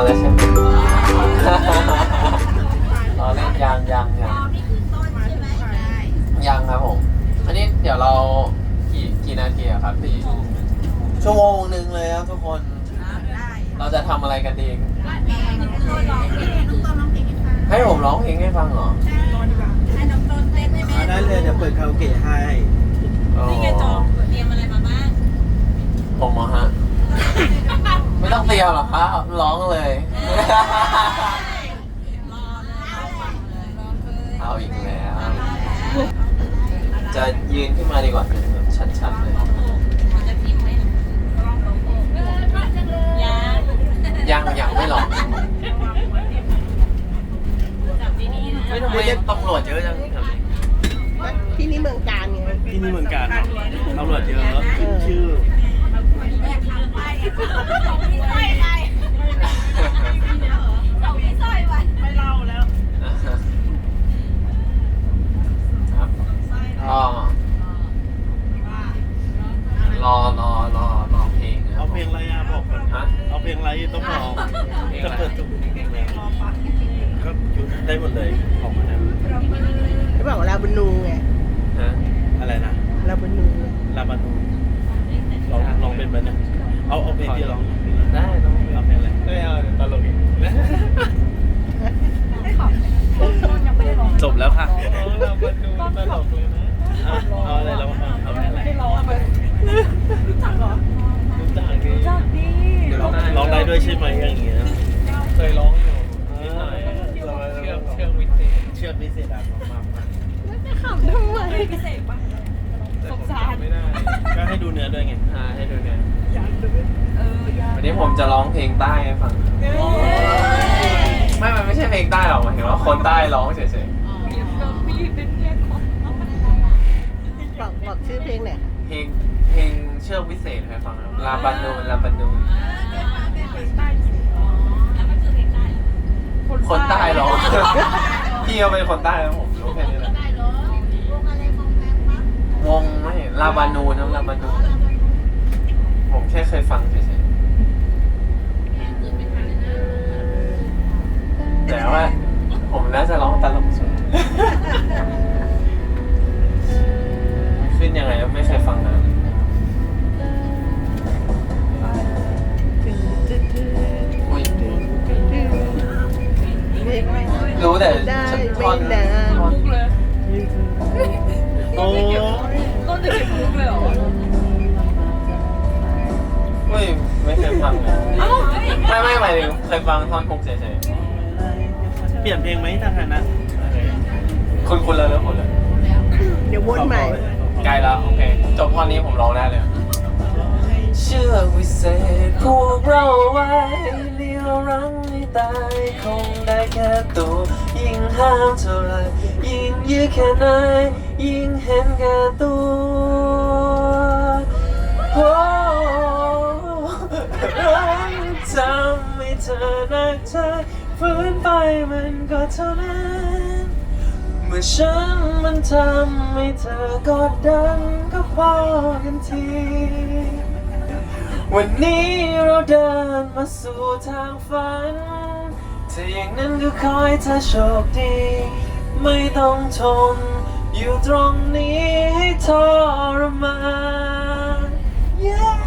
อนเลยใช่ไหมตอนเล่นยังยังยังยังครับผม อันนี้เดี๋ยวเรากี่กี่นาทีอะครับพี่ชั่วโมงหนึ่งเลยครับทุกคนเราจะทำอะไรกันดีให้ผมร้องเพลงให้ฟังเหรอเอาได้เลยเดี๋ยวเปิดคาราโอเกะให้ นี่ไงจองเตรียมอะไรมาบ้างผมเหรอฮะ ไม่ต้องเตรียมหรอกครับร้องเลย รอเลยรอเลยเอาอีกแล้ว จะยืนขึ้นมาดีกว่าชัดๆเลยมันจะพิมพ์ไหมยังยังยังไม่หรอกจับดีๆนะไม่ทำไมตำรวจเยอะจังแถวนี้ที่นี่เมืองการไงที่นี่เหมือนกันตำรวจเยอะขึ้นชื่อค รับก็รอรอรอรอเพลงนะครัเอาบเพลงอะไรอะบอกก่อนฮะเอาเพลงอะไรต้องบอกเพลงจะอะไรเปิดจุกก็ยุดได้หมดเลยของมันนะเขาบอกว่าลาบานูไงฮะอะไรนะลาบานูลาบานูลองลองเป็นแบบนี้ เอาเอาเพลงที่ร้องได้ต้องเอาเพลงอะไรไม่เอาตลกอีกจบแล้วค่ะเรามาดูตลกเลยนะเอาเอาอะไรแล้วเอาเอาเพลงอะไรรู้จักดีร้องร้องได้ด้วยใช่ไหมอย่างเงี้ยเคยร้องอยู่นิดหน่อยเชือกเชือกวิเศษเชือกพิเศษอะมากมากขำทำไมพิเศษปะ สงสาร ไม่ได้ก็ให้ดูเนื้อด้วยไงอ่าให้ดูเนี่ยเอออยาวันนี้ผมจะร้องเพลงใต้ให้ฟังไม่ มันไม่ใช่เพลงใต้หรอกหมายถึงว่าคนใต้ร้องเฉยบอกบอกชื่อเพลงหน่อยๆเพลงเพลงเชือกวิเศษให้ฟังนะครับลาบานูนลาบานูนแล้วมันคือเพลงใต้คนใต้ร้อง พี่เขาเป็นคนใต้แล้วผมรู้แค่นี้แหละ วงไม่ลาบานูนนะลาบานูนผมแค่เคยฟังเฉยๆแต่ว่า ผมน่าจะร้องตลกสุดขึ้นยังไงก็ไม่เคยฟังนะอุ๊ยรู้แต่ได้ท่อนไม่นานท่อนโอ้ ต้นจะเก็บมุกเลยเหรอเฮ้ยไม่เคยฟังเลยไม่ไม่หมายถึงเคยฟังท่อนฮุกเฉยเปลี่ยนเพลงไหมทางนั้นๆคุณคุณเลยแล้วคุณเลยเดี๋ยววนใหม่ใกล้แล้วโอเคจบท่อนนี้ผมร้องได้เลย เชื่อวิเศษพวกเราไว้เลี้ยวรั้งให้ ตายคงได้แค่ตัวยิ่งห้ามเท่าไรยิ่งยื้อแค่ไหนยิ่งเห็นแก่ตัวโอ้รักทำให้เธอนักใจฝืนไปมันก็เท่านั้นเมื่อฉันมันทำให้เธอกอดดันก็พอกันทีวันนี้เราเดินมาสู่ทางฝัน ถ้าอย่างนั้นก็ขอให้เธอโชคดี ไม่ต้องทน อยู่ตรงนี้ให้ทรมาน Yeah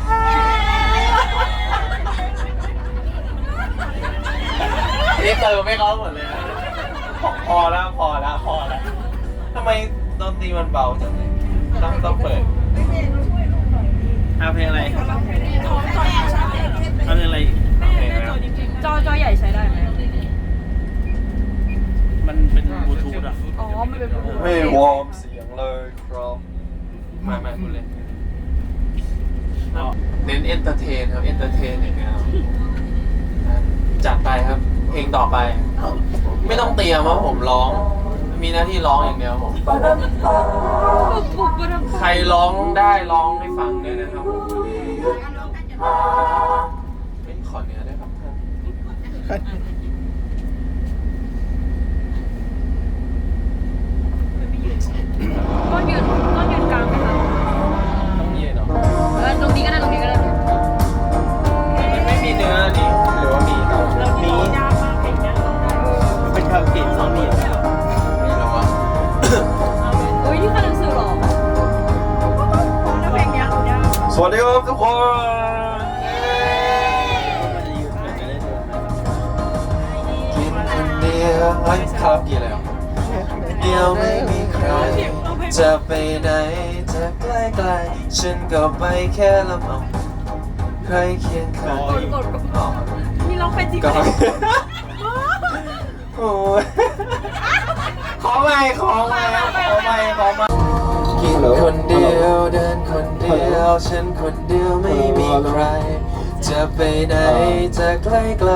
นี่เติมไม่เขาหมดเลยนะพอพอแล้วพอแล้วพอแล้วทำไมดนตรีมันเบาจังเลยต้องต้องเปิดเอาเพลงอะไรเอาเพลงอะไรเพลงแล้วจอจอใหญ่ใช้ได้ไหม มันเป็นบลูทูธอะอ๋อ มันเป็นไม่วอร์มเสียงเลยครับไม่ไม่พูดเลยเน้นเอนเตอร์เทนครับเอนเตอร์เทนอย่างเงี้ยครับจัดไปครับ เพลงต่อไป ไม่ต้องเตรียมว่าผมร้อง มีหน้าที่ร้องอย่างเดียวผมใครร้องได้ร้องให้ฟังด้วยนะครับผมเป็นขอเนื้อได้ครับท่าน ต้นยืนต้ยืนกลางไหมคะต้องเย็นเหรอเออตรงนี้ก็ได้ตรงนี้ก็ได้มันไม่มีเนื้อนี่หรือว่ามีเรามีมันเป็นคารเกะซอมมี่เหรอไม่รู้อะโอ้ยนี่คือหนังสือหรอสวัสดีครับทุกคนกินคนเดียวไม่คาบกี่แล้วเดียวไม่มีใคร จะไปไหนจะใกล้ไกลๆฉันก็ไปแค่ลำเอาใครเคียงข้างกดกดกดอ๋อมีร้องไปจริงก็ไหมโอ้ยขอไม่ขอไม่ขอไม่ขอไม่กินคนเดียวเดินคนเดียว ฉันคนเดียวไม่มีใคร จะไปไหนจะใกล้ไกล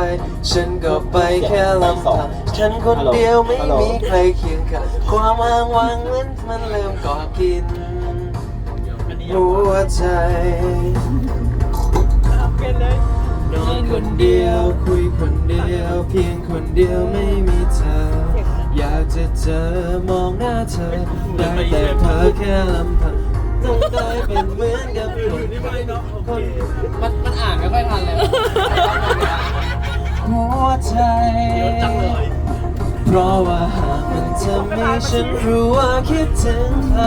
ฉันก็ไปแค่ลำพังฉันคนเดียวไม่มีใครเคียงข้างความอ้างวางนั้นมันเริ่มก่อกินหัวใจเดี่ยนอนคนเดียวคุยคนเดียว เพียงคนเดียวไม่มีเธอ อยากจะเจอมองหน้าเธอได้แต่เธอแค่ลำพังต้องได้เป็นเหมือนกับคนมันมันอ่าน ใจ เพราะว่าหากมันทำให้ฉันรู้ว่าคิดถึงใคร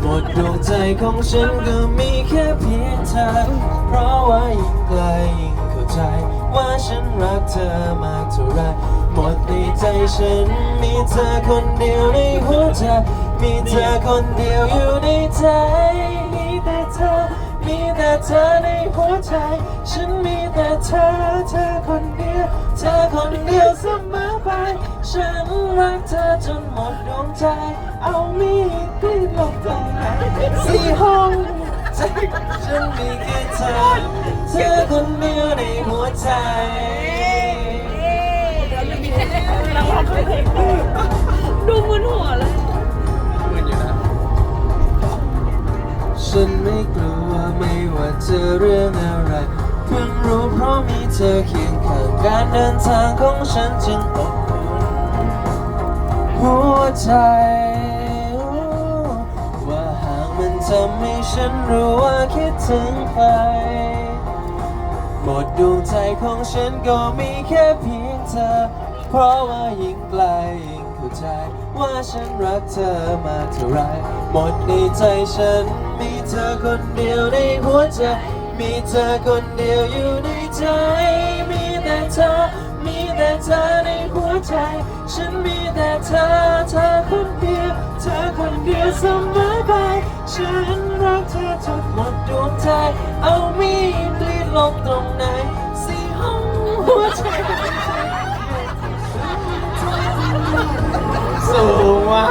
หมดดวงใจของฉันก็มีแค่เพียงเธอ เพราะว่ายิ่งไกลยิ่งเข้าใจ ว่าฉันรักเธอมากเท่าไร หมดในใจฉันมีเธอคนเดียวในหัวใจ มีเธอคนเดียวอยู่ในใจ มีแต่เธอในหัวใจ ฉันมีแต่เธอ เธอคนเดียว เธอคนเดียวเสมอไป ฉันรักเธอจนหมดดวงใจ เอามีดกรีลงตรงไหนสี่ห้องใจฉันมีแค่เธอ เธอคนเดียวในหัวใจดูมึนหัว ไม่ว่าเจอเรื่องอะไร เพิ่งรู้เพราะมีเธอเคียงข้างการเดินทางของฉันจึงอบอุ่นหัวใจว่าหากมันทำให้ฉันรู้ว่าคิดถึงใครหมดดวงใจของฉันก็มีแค่เพียงเธอ เพราะว่ายิ่งไกล ใจ ว่าฉันรักเธอมาเท่าไรหมดในใจฉัน มีเธอคนเดียวในหัวใจ มีเธอคนเดียวอยู่ในใจ มีแต่เธอ มีแต่เธอในหัวใจ ฉันมีแต่เธอ เธอคนเดียว เธอคนเดียวเสมอไป ฉันรักเธอจนหมดดวงใจ เอามีดรีดลงตรงไหนสี่ห้องหัวใจ สูงมาก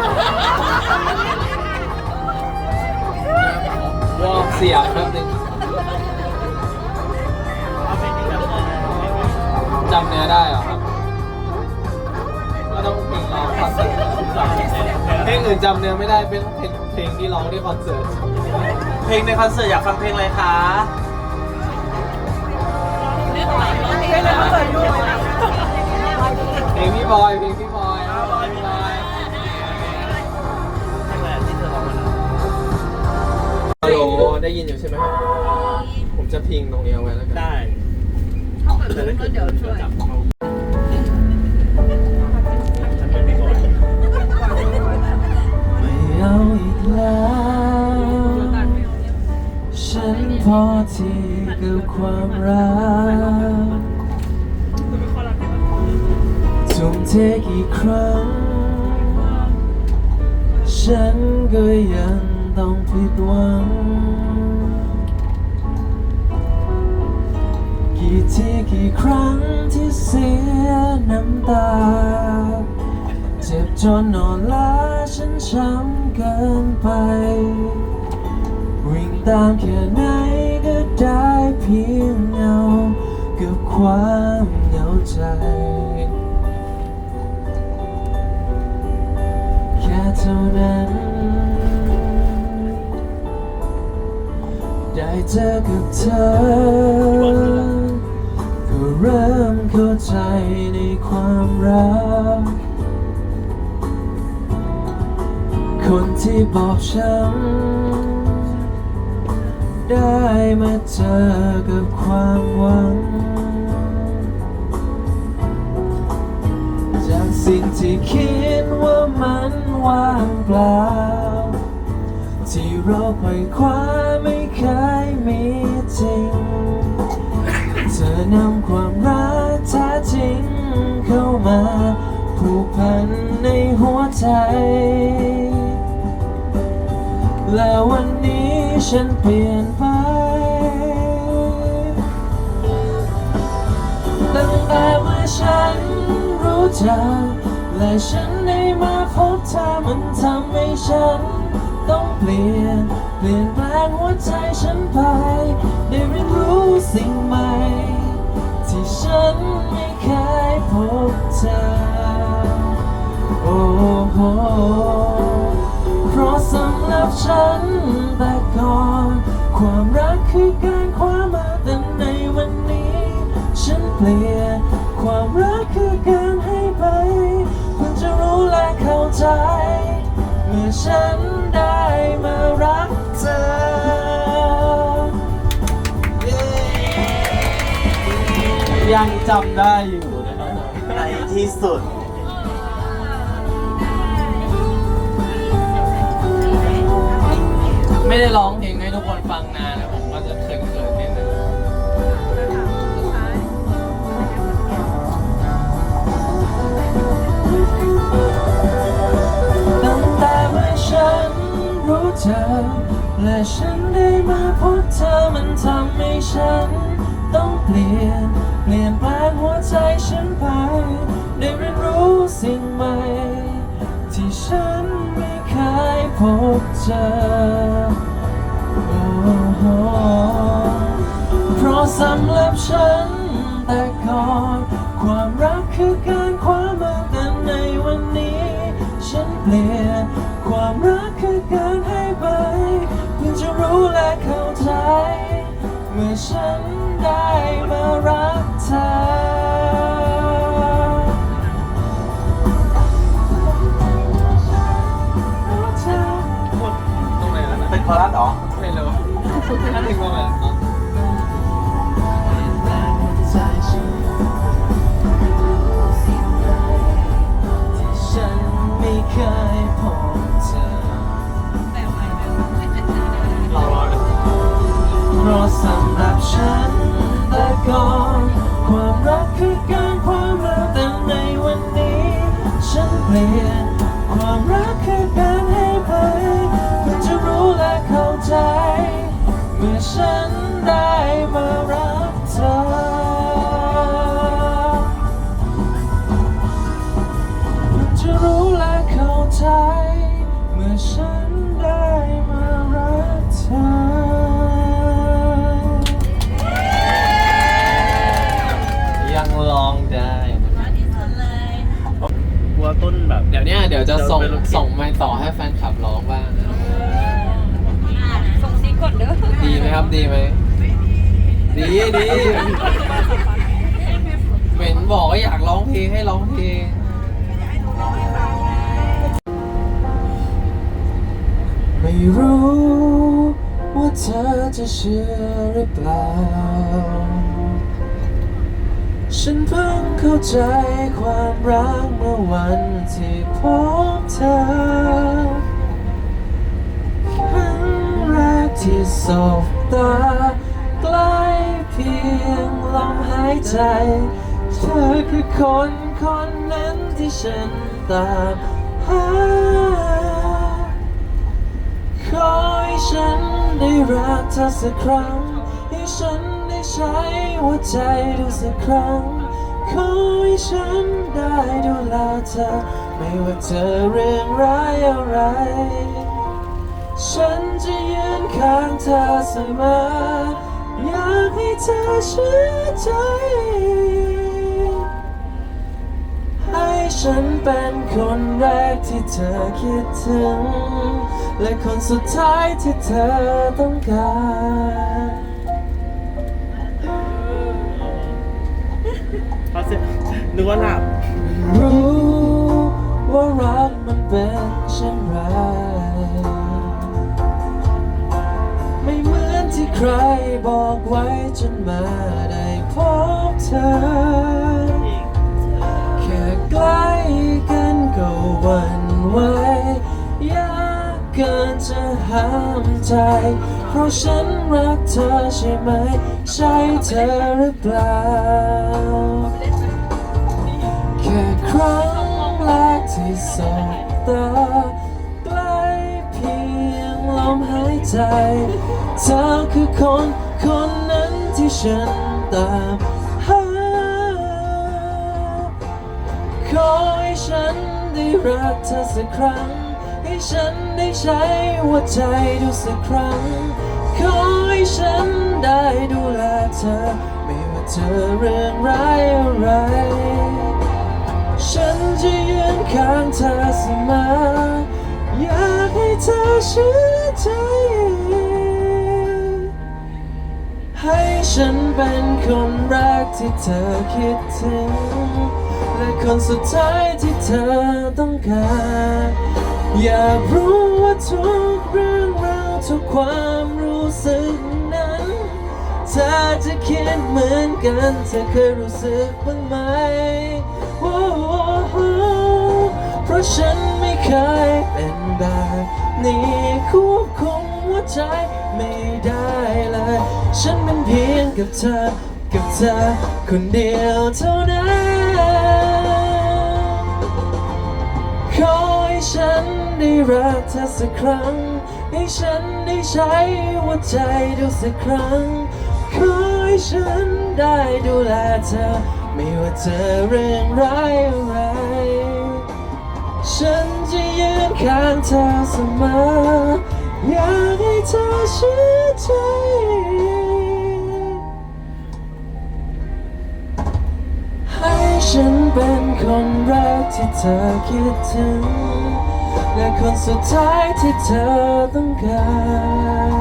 วอร์มเสียงแป๊บนึงเอาเพลงนี้แบบจำเนื้อได้เหรอครับก็ต้องเพลงร้องคอนเสิร์ตเพลงอื่นจำเนื้อไม่ได้เป็นเพลงเพลงที่ร้องที่คอนเสิร์ตเพลงในคอนเสิร์ตอยากฟังเพลงอะไรคะเพลงอะไรมาเปิดดูเลยนะเพลงพี่บอยเพลงพี่บอยพี่บ ได้ยินอยู่ใช่ไหมครับผมจะพิงตรงนี้เอาไว้แล้วกันได้ถ้าเปิดดูแล้วเดี๋ยวช่วยจับเอาฉันเป็นพี่บอยไม่เอาอีกแล้วฉันพอที่กับความรักทุ่มเทกี่ครั้ง ฉันก็ยังต้องผิดหวัง กี่ทีกี่ครั้งที่เสียน้ำตา เจ็บจนนอนล้าฉันช้ำเกินไป วิ่งตามแค่ไหนก็ได้เพียงเงากับความเหงาใจ แค่เท่านั้น ได้เจอกับเธอ เริ่มเข้าใจในความรัก คนที่บอกฉันได้มาเจอกับความหวัง จากสิ่งที่คิดว่ามันว่างเปล่า ที่เราไขว่คว้าไม่เคยมีจริง อนำความรักแท้จริงเข้ามาผูกพันในหัวใจ และวันนี้ฉันเปลี่ยนไป ตั้งแต่เมื่อฉันรู้จัก และฉันได้มาพบเธอมันทำให้ฉันต้องเปลี่ยน เปลี่ยนแปลงหัวใจฉันไป ได้เรียนรู้สิ่งใหม่ ฉันไม่เคยพบเจอโอ้โหเพราะสำหรับฉันแต่ก่อน ความรักคือการคว้ามาแต่ในวันนี้ ฉันเปลี่ยนความรักคือการให้ไปเพิ่งจะรู้และเข้าใจ เมื่อฉันได้มารักเธอ ยังจำได้อยู่นะครับผมในที่สุด ไม่ได้ร้องเพลงให้ทุกคนฟังนานนะผมก็จะเขินๆนิดนึงตั้งแต่เมื่อฉันรู้เธอ และฉันได้มาพบเธอมันทำให้ฉัน บเจอโอ้โหเพราะสำหรับฉันแต่ก่อนความรักคือการ ถ้าถึงว่าแบบฉันไม่เคยพบเธอรอรอเลยเพราะสำหรับฉันแต่ก่ เมื่อฉันได้มารักเธอเพิ่งจะรู้และเข้าใจ เมื่อฉันได้มารักเธอ ยังร้องได้กลัวต้นแบบ เดี๋ยวเนี้ยเดี๋ยวจะส่งเดี๋ยวไปลงส่งไมค์ต่อให้แฟนคลับร้องบ้างนะส่งซี ก่อนเด้อดีไหมครับดีไหมดีดีเหม็นบอกว่าอยากร้องเพลงให้ร้องเพลงไม่รู้ว่าเธอจะเชื่อหรือเปล่า ฉันเพิ่งเข้าใจความรักเมื่อวันที่พบเธอ ที่สบตาใกล้เพียงลมหายใจ เธอคือคนคนนั้นที่ฉันตามหาขอให้ฉันได้รักเธอสักครั้ง ให้ฉันได้ใช้หัวใจดูสักครั้ง ขอให้ฉันได้ดูแลเธอ ไม่ว่าเธอเรื่องร้ายอะไร ฉันจะยืนข้างเธอเสมอ อยากให้เธอเชื่อใจ ให้ฉันเป็นคนแรกที่เธอคิดถึง และคนสุดท้ายที่เธอต้องการพอเสร็จนึกว่าหลับ รู้ว่ารักมันเป็นเช่นไร ใครบอกไว้จนมาได้พบเธอ แค่ใกล้กันก็หวันไหวยากเกินจะห้ามใจ เพราะฉันรักเธอใช่ไหม ใช่เธอหรือเปล่า แค่ครั้งแรกที่สบตาใกล้เพียงลมหายใจ เธอคือคนคนนั้นที่ฉันตามหาขอให้ฉันได้รักเธอสักครั้ง ให้ฉันได้ใช้หัวใจดูสักครั้ง ขอให้ฉันได้ดูแลเธอ ไม่ว่าเธอเรื่องร้ายอะไร ฉันจะยืนข้างเธอเสมออยากให้เธอเชื่อ ให้ฉันเป็นคนแรกที่เธอคิดถึง และคนสุดท้ายที่เธอต้องการอยากรู้ว่าทุกเรื่องราวทุกความรู้สึกนั้นเธอจะคิดเหมือนกันเธอเคยรู้สึกบ้างไหมโอ้เพราะฉันไม่เคยเป็นแบบนี้ควบคุมหัวใจ ไม่ได้เลย ฉันเป็นเพียงกับเธอ กับเธอ คนเดียวเท่านั้นขอให้ฉันได้รักเธอสักครั้ง ให้ฉันได้ใช้หัวใจดูสักครั้งขอให้ฉันได้ดูแลเธอ ไม่ว่าเธอเรื่องร้ายอะไรฉันจะยืนข้างเธอเสมออยากให้เธอ เชื่อใจให้ฉันเป็นคนแรกที่เธอคิดถึง และคนสุดท้ายที่เธอต้องการ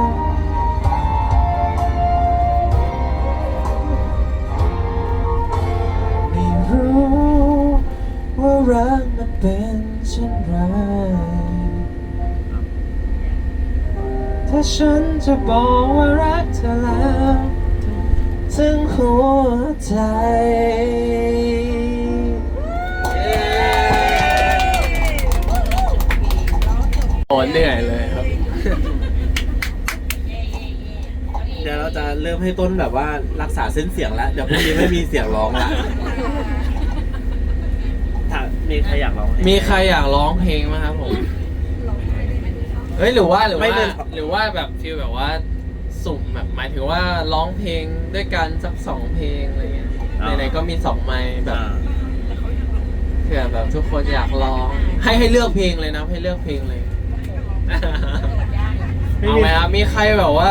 ไม่รู้ว่ารักมันเป็นเช่น ถ้าฉันจะบอกว่ารักเธอแล้วถึงหัวใจ โอ้เหนื่อยเลยครับ เดี๋ยวเราจะเริ่มให้ต้นแบบว่ารักษาเส้นเสียงแล้ว เดี๋ยวพรุ่งนี้ไม่มีเสียงร้องละถ้ามีใครอยากร้องเพลงมีใครอยากร้องเพลงไหมครับผม เฮ้ยหรือว่าหรือไม่ว่าเลยหรือว่าแบบฟีลแบบว่าสุ่มแบบหมายถึงว่าร้องเพลงด้วยกันสักสองเพลงอะไรเงี้ยไหนๆก็มีสองไมค์แบบอ่าเผื่อแบบทุกคนอยากร้อง ให้ให้เลือกเพลงเลยนะให้เลือกเพลงเลยเอาไหมครับมีใครแบบว่า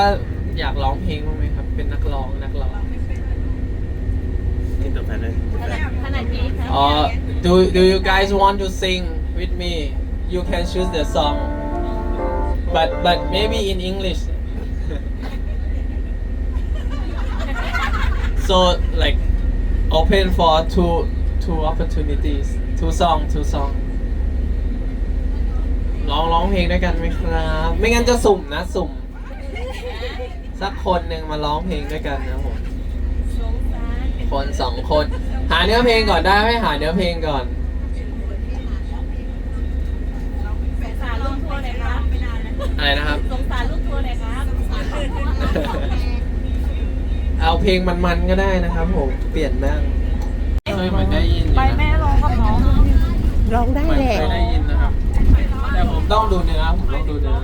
อยากร้องเพลงบ้างไหมครับ เป็นนักร้องนักร้องกินกาแฟเลยขนาดนี้ค่ะอ๋อ do do you guys want to sing with me you can choose the song but but maybe in English so like open for two two opportunities two song two song ร้องร้องเพลงด้วยกันไหมครับ ไม่งั้นจะสุ่มนะสุ่ม สักคนหนึ่งมาร้องเพลงด้วยกันนะผมคนสองคน หาเนื้อเพลงก่อนได้ไหมหาเนื้อเพลงก่อนสารลูกทัวร์เลยครับ อะไรนะครับ สงสารลูกทัวร์เลยครับเอาเพลงมันๆก็ได้นะครับผม เปลี่ยนบ้างเคยเหมือนได้ยินอยู่ไปนะแม่ร้องกับน้องร้องได้เหมือนแหละเคยได้ยินนะครับ แต่ผมต้องดูเนื้อผมต้องดูเนื้อ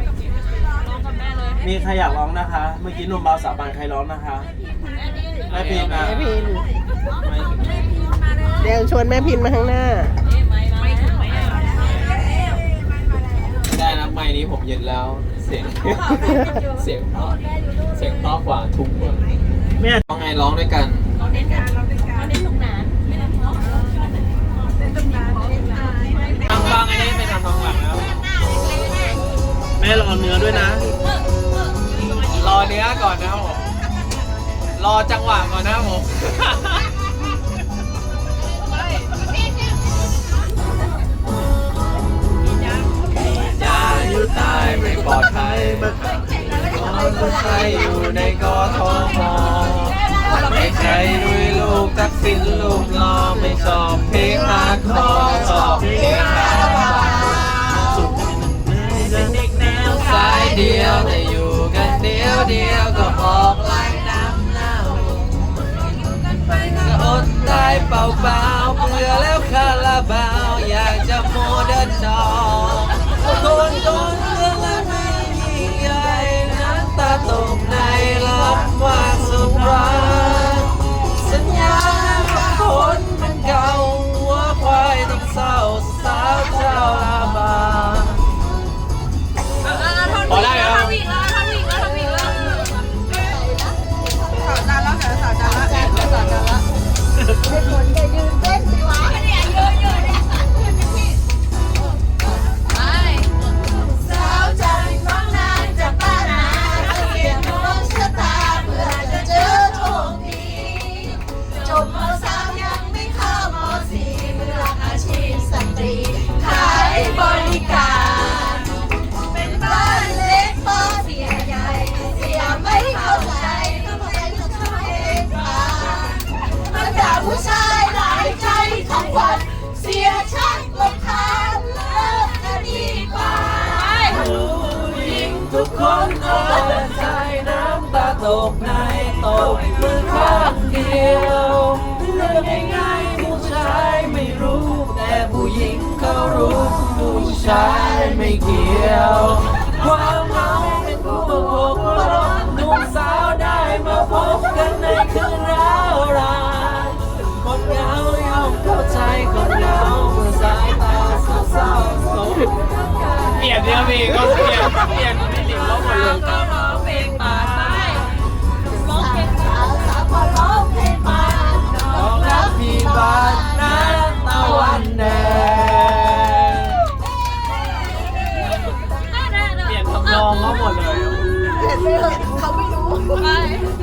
ร้องกับแม่เลยมีใครอยากร้องนะคะ เมื่อกี้หนุ่มเบาสาวบานใครร้องนะคะแม่พิมพ์อะแม่พินไม่ถึงเดี๋ยวชวนแม่พินมาข้างหน้า ไม่ถึงไม่เอา ได้นะไม้นี้ผมยึดแล้ว เสียง เสียงเพราะเสียงเพราะกว่าทุกคนแม่ ร้องไงร้องด้วยกันเราเน้นกันเราเน้นกันเราเน้นตรงนั้นไม่ต้องร้องเน้นตรงนั้นเน้นตรงนั้นฟังฟังอันนี้ไปทำฟังหลังแล้วแม่รอเนื้อด้วยนะ รอเนื้อก่อนนะครับผมรอจังหวะก่อนนะครับผม อยู่ใต้ไม่ปลอดภัยเมื่อคนไทยอยู่ในกอทมไม่ใช่ด้วยลูกตักสินลูกรอไม่ชอบเพลงหาคอชอบเพลงหาสุดจะเด็กแนวสายเดียวแต่อยู่กันเดียวเดียวก็ออกลายน้ำเล่าก็อดตายเป่าเป่าเบื่อแล้วคาราบาวอยากจะโมเดิร์นดอ จนเรื่องอะไรยิ่งใหญ่นั้นตาตกในลำว่าสุขร้า ทุกคนเอ่ยใจน้ำตาตกในตกมือข้างเดียวเรื่องง่ายๆผู้ชายไม่รู้ แต่ผู้หญิงเขารู้ผู้ชายไม่เกี่ยว ความเหงาเป็นผู้บอกว่าร้อหนุ่มสาวได้มาพบกันในคืนร้าวรานคนเหงา เนี่ยมีก็เปลี่ยนเปลี่ยนที่ติดลบหมดเลยก็ร้องเพลงป่าใต้ร้องเพลงป่าสาวก็ร้องเพลงป่าร้องรักพี่บ้านน้นตะวันแดงเปลี่ยนทำนองเขาหมดเลย เปลี่นไปเถอเขาไม่รู้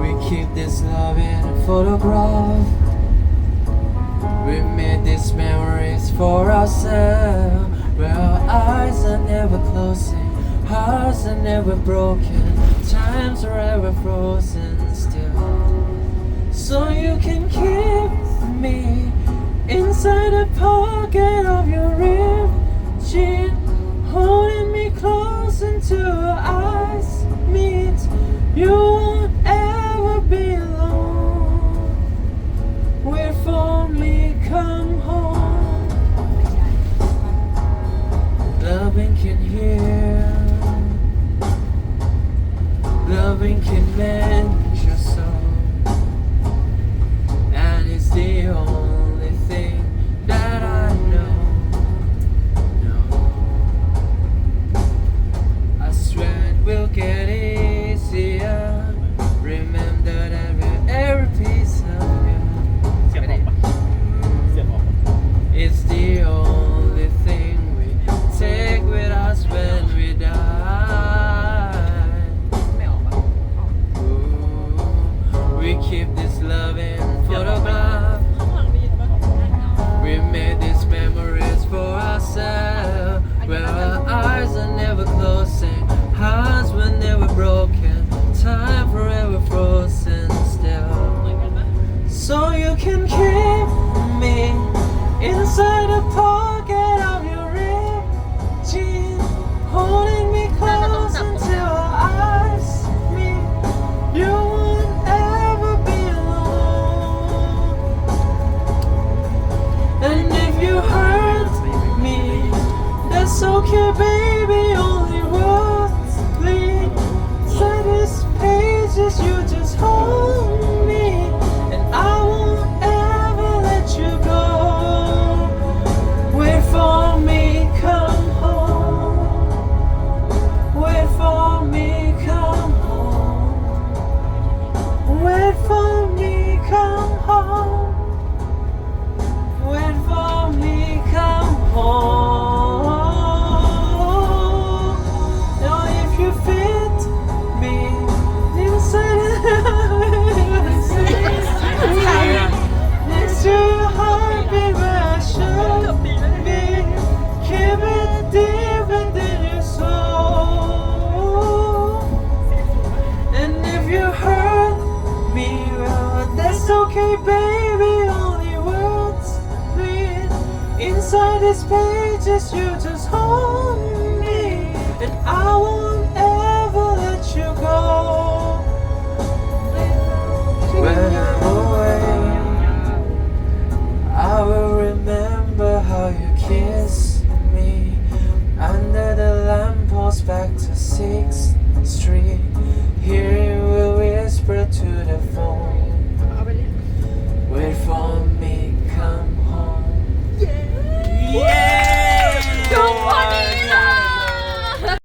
we keep this love in a photograph. We made these memories for ourselves. Where our eyes are never closing, hearts are never broken, times are ever frozen still. So you can keep me inside the pocket of your ripped jeans holding me close until our eyes meet. You won't ever be alone. Wait for me, come home. Loving can heal. Loving can mend. this page is you just hold.